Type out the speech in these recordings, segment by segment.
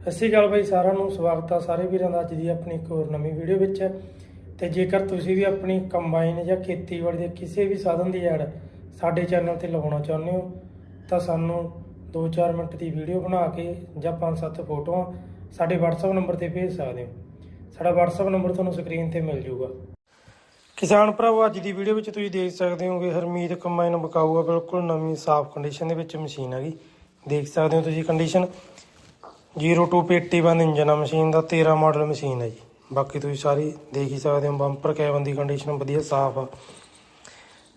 ਸਤਿ ਸ਼੍ਰੀ ਅਕਾਲ ਬਾਈ, ਸਾਰਿਆਂ ਨੂੰ ਸਵਾਗਤ ਆ ਸਾਰੇ ਵੀਰਾਂ ਦਾ ਅੱਜ ਦੀ ਆਪਣੀ ਇੱਕ ਹੋਰ ਨਵੀਂ ਵੀਡੀਓ ਵਿੱਚ। ਤੇ ਜੇਕਰ ਤੁਸੀਂ ਵੀ ਆਪਣੀ ਕੰਬਾਈਨ ਜਾਂ ਖੇਤੀਬਾੜੀ ਦੇ ਕਿਸੇ ਵੀ ਸਾਧਨ ਦੀ ਐਡ ਸਾਡੇ ਚੈਨਲ ਤੇ ਲਗਾਉਣਾ ਚਾਹੁੰਦੇ ਹੋ, ਤਾਂ ਸਾਨੂੰ 2-4 ਮਿੰਟ ਦੀ ਵੀਡੀਓ ਬਣਾ ਕੇ ਜਾਂ 5-7 ਫੋਟੋਆਂ ਸਾਡੇ WhatsApp ਨੰਬਰ ਤੇ ਭੇਜ ਸਕਦੇ ਹੋ। ਸਾਡਾ WhatsApp ਨੰਬਰ ਤੁਹਾਨੂੰ ਸਕਰੀਨ ਤੇ ਮਿਲ ਜਾਊਗਾ। ਕਿਸਾਨ ਭਰਾਵੋ, ਅੱਜ ਦੀ ਵੀਡੀਓ ਵਿੱਚ ਤੁਸੀਂ ਦੇਖ ਸਕਦੇ ਹੋਗੇ, ਹਰਮੀਤ ਕੰਬਾਈਨ ਬਕਾਊ ਆ ਬਿਲਕੁਲ ਨਵੀਂ ਸਾਫ਼ ਕੰਡੀਸ਼ਨ ਦੇ ਵਿੱਚ ਮਸ਼ੀਨ ਹੈਗੀ ਦੇਖ ਸਕਦੇ ਹੋ ਤੁਸੀਂ ਕੰਡੀਸ਼ਨ 0281 ਇੰਜਨ ਆ, ਮਸ਼ੀਨ ਦਾ 13 ਮਾਡਲ ਮਸ਼ੀਨ ਹੈ ਜੀ। ਬਾਕੀ ਤੁਸੀਂ ਸਾਰੀ ਦੇਖ ਹੀ ਸਕਦੇ ਹੋ, ਬੰਪਰ ਕੈਬਨ ਦੀ ਕੰਡੀਸ਼ਨ ਵਧੀਆ ਸਾਫ਼ ਆ।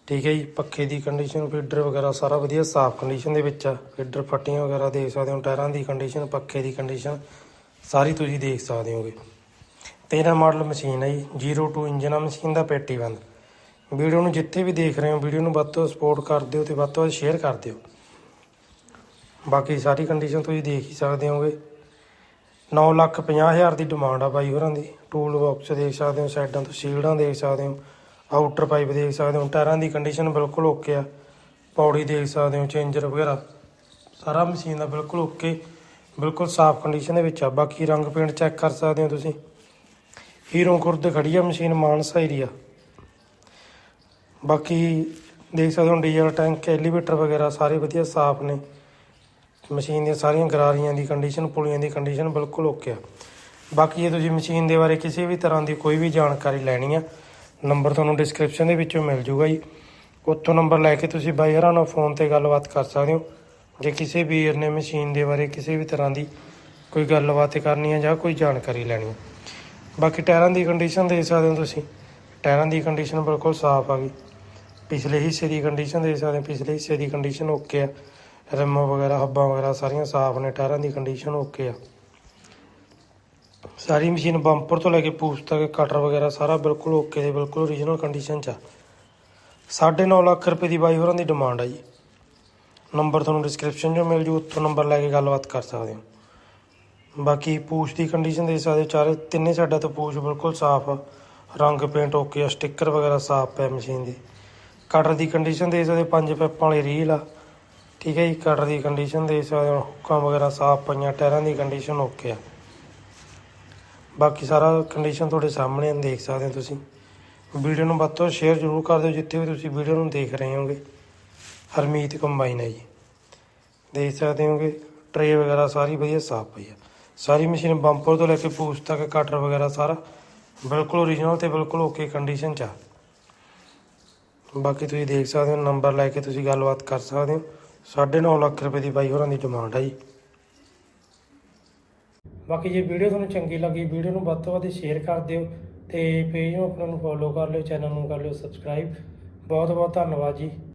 ਠੀਕ ਹੈ ਜੀ, ਪੱਖੇ ਦੀ ਕੰਡੀਸ਼ਨ ਫੀਡਰ ਵਗੈਰਾ ਸਾਰਾ ਵਧੀਆ ਸਾਫ਼ ਕੰਡੀਸ਼ਨ ਦੇ ਵਿੱਚ ਆ। ਫੀਡਰ ਫੱਟੀਆਂ ਵਗੈਰਾ ਦੇਖ ਸਕਦੇ ਹੋ, ਟਾਇਰਾਂ ਦੀ ਕੰਡੀਸ਼ਨ ਪੱਖੇ ਦੀ ਕੰਡੀਸ਼ਨ ਸਾਰੀ ਤੁਸੀਂ ਦੇਖ ਸਕਦੇ ਹੋਗੇ। 13 ਮਾਡਲ ਮਸ਼ੀਨ ਹੈ ਜੀ 02 ਇੰਜਨ ਆ, ਮਸ਼ੀਨ ਦਾ ਪੇਟੀ ਬੰਦ। ਵੀਡੀਓ ਨੂੰ ਜਿੱਥੇ ਵੀ ਦੇਖ ਰਹੇ ਹੋ, ਵੀਡੀਓ ਨੂੰ ਵੱਧ ਤੋਂ ਸਪੋਰਟ ਕਰ ਦਿਓ ਤੇ ਵੱਧ ਤੋਂ ਵੱਧ ਸ਼ੇਅਰ ਕਰ ਦਿਓ। ਬਾਕੀ ਸਾਰੀ ਕੰਡੀਸ਼ਨ ਤੁਸੀਂ ਦੇਖ ਹੀ ਸਕਦੇ ਹੋਗੇ। 9 ਲੱਖ 50 ਹਜ਼ਾਰ ਦੀ ਡਿਮਾਂਡ ਆ ਬਾਈ ਹੋਰਾਂ ਦੀ। ਟੂਲ ਬਾਕਸ ਦੇਖ ਸਕਦੇ ਹੋ ਸਾਈਡਾਂ ਤੋਂ ਸੀਲਡਾਂ ਦੇਖ ਸਕਦੇ ਹੋ ਆਊਟਰ ਪਾਈਪ ਦੇਖ ਸਕਦੇ ਹੋ, ਟਾਇਰਾਂ ਦੀ ਕੰਡੀਸ਼ਨ ਬਿਲਕੁਲ ਓਕੇ ਆ। ਪੌੜੀ ਦੇਖ ਸਕਦੇ ਹੋ ਚੇਂਜਰ ਵਗੈਰਾ, ਸਾਰਾ ਮਸ਼ੀਨ ਦਾ ਬਿਲਕੁਲ ਓਕੇ ਬਿਲਕੁਲ ਸਾਫ਼ ਕੰਡੀਸ਼ਨ ਦੇ ਵਿੱਚ ਆ। ਬਾਕੀ ਰੰਗ ਪੇਂਟ ਚੈੱਕ ਕਰ ਸਕਦੇ ਹੋ ਤੁਸੀਂ। ਹੀਰੋ ਖੁਰਦ ਖੜੀ ਆ ਮਸ਼ੀਨ ਮਾਨਸਾ ਏਰੀਆ ਬਾਕੀ ਦੇਖ ਸਕਦੇ ਹੋ, ਡੀਜ਼ਲ ਟੈਂਕ ਐਲੀਵੇਟਰ ਵਗੈਰਾ ਸਾਰੇ ਵਧੀਆ ਸਾਫ਼ ਨੇ। ਮਸ਼ੀਨ ਦੀਆਂ ਸਾਰੀਆਂ ਗਰਾਰੀਆਂ ਦੀ ਕੰਡੀਸ਼ਨ ਪੁਲੀਆਂ ਦੀ ਕੰਡੀਸ਼ਨ ਬਿਲਕੁਲ ਓਕੇ ਆ। ਬਾਕੀ ਜੇ ਤੁਸੀਂ ਮਸ਼ੀਨ ਦੇ ਬਾਰੇ ਕਿਸੇ ਵੀ ਤਰ੍ਹਾਂ ਦੀ ਕੋਈ ਵੀ ਜਾਣਕਾਰੀ ਲੈਣੀ ਆ, ਨੰਬਰ ਤੁਹਾਨੂੰ ਡਿਸਕ੍ਰਿਪਸ਼ਨ ਦੇ ਵਿੱਚੋਂ ਮਿਲ ਜੂਗਾ ਜੀ। ਉੱਥੋਂ ਨੰਬਰ ਲੈ ਕੇ ਤੁਸੀਂ ਬਾਈ ਹਰਾਂ ਨਾਲ ਫੋਨ ਤੇ ਗੱਲਬਾਤ ਕਰ ਸਕਦੇ ਹੋ। ਜੇ ਕਿਸੇ ਵੀਰ ਨੇ ਮਸ਼ੀਨ ਦੇ ਬਾਰੇ ਕਿਸੇ ਵੀ ਤਰ੍ਹਾਂ ਦੀ ਕੋਈ ਗੱਲਬਾਤ ਕਰਨੀ ਹੈ ਜਾਂ ਕੋਈ ਜਾਣਕਾਰੀ ਲੈਣੀ ਹੈ ਬਾਕੀ ਟਾਇਰਾਂ ਦੀ ਕੰਡੀਸ਼ਨ ਦੇਖ ਸਕਦੇ ਹੋ ਤੁਸੀਂ। ਟਾਇਰਾਂ ਦੀ ਕੰਡੀਸ਼ਨ ਬਿਲਕੁਲ ਸਾਫ਼ ਆ ਗਈ। ਪਿਛਲੇ ਹਿੱਸੇ ਦੀ ਕੰਡੀਸ਼ਨ ਦੇਖ ਸਕਦੇ ਹੋ। ਪਿਛਲੇ ਹਿੱਸੇ ਦੀ ਕੰਡੀਸ਼ਨ ਓਕੇ ਆ। ਰਿਮ ਵਗੈਰਾ, ਹੱਬਾਂ ਵਗੈਰਾ ਸਾਰੀਆਂ ਸਾਫ਼ ਨੇ, ਟਾਇਰਾਂ ਦੀ ਕੰਡੀਸ਼ਨ ਓਕੇ ਆ। ਸਾਰੀ ਮਸ਼ੀਨ ਬੰਪਰ ਤੋਂ ਲੈ ਕੇ ਪੂਛ ਤੱਕ ਕਟਰ ਵਗੈਰਾ ਸਾਰਾ ਬਿਲਕੁਲ ਓਕੇ ਦੇ ਬਿਲਕੁਲ ਓਰੀਜਨਲ ਕੰਡੀਸ਼ਨ 'ਚ ਆ। 9.5 ਲੱਖ ਰੁਪਏ ਦੀ ਬਾਈ ਹੋਰਾਂ ਦੀ ਡਿਮਾਂਡ ਆ ਜੀ। ਨੰਬਰ ਤੁਹਾਨੂੰ ਡਿਸਕ੍ਰਿਪਸ਼ਨ 'ਚ ਮਿਲ ਜੂ ਉੱਥੋਂ ਨੰਬਰ ਲੈ ਕੇ ਗੱਲਬਾਤ ਕਰ ਸਕਦੇ ਹੋ। ਬਾਕੀ ਪੂਛ ਦੀ ਕੰਡੀਸ਼ਨ ਦੇ ਸਕਦੇ ਚਾਰੇ ਤਿੰਨੇ ਸਾਈਡਾਂ ਤੋਂ ਪੂਛ ਬਿਲਕੁਲ ਸਾਫ਼ ਆ। ਰੰਗ ਪੇਂਟ ਓਕੇ ਆ ਸਟicker ਵਗੈਰਾ ਸਾਫ਼ ਪਿਆ ਮਸ਼ੀਨ ਦੀ। ਕਟਰ ਦੀ ਕੰਡੀਸ਼ਨ ਦੇ ਸਕਦੇ ਪੰਜ ਪੈਪਾਂ ਵਾਲੀ ਰੀਲ ਆ। ਠੀਕ ਹੈ ਜੀ ਕਟਰ ਦੀ ਕੰਡੀਸ਼ਨ ਦੇ ਸਕਦੇ ਹੋ ਹੁੱਕਾਂ ਵਗੈਰਾ ਸਾਫ਼ ਪਈਆਂ ਟਾਇਰਾਂ ਦੀ ਕੰਡੀਸ਼ਨ ਓਕੇ ਆ। ਬਾਕੀ ਸਾਰਾ ਕੰਡੀਸ਼ਨ ਤੁਹਾਡੇ ਸਾਹਮਣੇ ਆ, ਦੇਖ ਸਕਦੇ ਹੋ ਤੁਸੀਂ। ਵੀਡੀਓ ਨੂੰ ਵੱਧ ਤੋਂ ਸ਼ੇਅਰ ਜ਼ਰੂਰ ਕਰ ਦਿਓ ਜਿੱਥੇ ਵੀ ਤੁਸੀਂ ਵੀਡੀਓ ਨੂੰ ਦੇਖ ਰਹੇ ਹੋਗੇ। ਹਰਮੀਤ ਕੰਬਾਈਨ ਹੈ ਜੀ। ਦੇਖ ਸਕਦੇ ਹੋਗੇ ਟਰੇ ਵਗੈਰਾ ਸਾਰੀ ਵਧੀਆ ਸਾਫ਼ ਪਈ ਆ। ਸਾਰੀ ਮਸ਼ੀਨ ਬੰਪਰ ਤੋਂ ਲੈ ਕੇ ਪੂਛ ਤੱਕ ਕਟਰ ਵਗੈਰਾ ਸਾਰਾ ਬਿਲਕੁਲ ਓਰੀਜਨਲ ਤੇ ਬਿਲਕੁਲ ਓਕੇ ਕੰਡੀਸ਼ਨ 'ਚ ਆ। ਬਾਕੀ ਤੁਸੀਂ ਦੇਖ ਸਕਦੇ ਹੋ ਨੰਬਰ ਲੈ ਕੇ ਤੁਸੀਂ ਗੱਲਬਾਤ ਕਰ ਸਕਦੇ ਹੋ। 9.5 ਲੱਖ ਰੁਪਏ ਦੀ ਬਾਈ ਹੋਰਾਂ ਦੀ ਡਿਮਾਂਡ ਹੈ ਜੀ। ਬਾਕੀ ਜੇ ਵੀਡੀਓ ਤੁਹਾਨੂੰ ਚੰਗੀ ਲੱਗੀ, ਵੀਡੀਓ ਨੂੰ ਵੱਧ ਤੋਂ ਵੱਧ ਸ਼ੇਅਰ ਕਰ ਦਿਓ ਤੇ ਪੇਜ ਨੂੰ ਆਪਣਾ ਨੂੰ ਫੋਲੋ ਕਰ ਲਿਓ ਚੈਨਲ ਨੂੰ ਕਰ ਲਿਓ ਸਬਸਕ੍ਰਾਈਬ ਬਹੁਤ ਬਹੁਤ ਧੰਨਵਾਦ ਜੀ।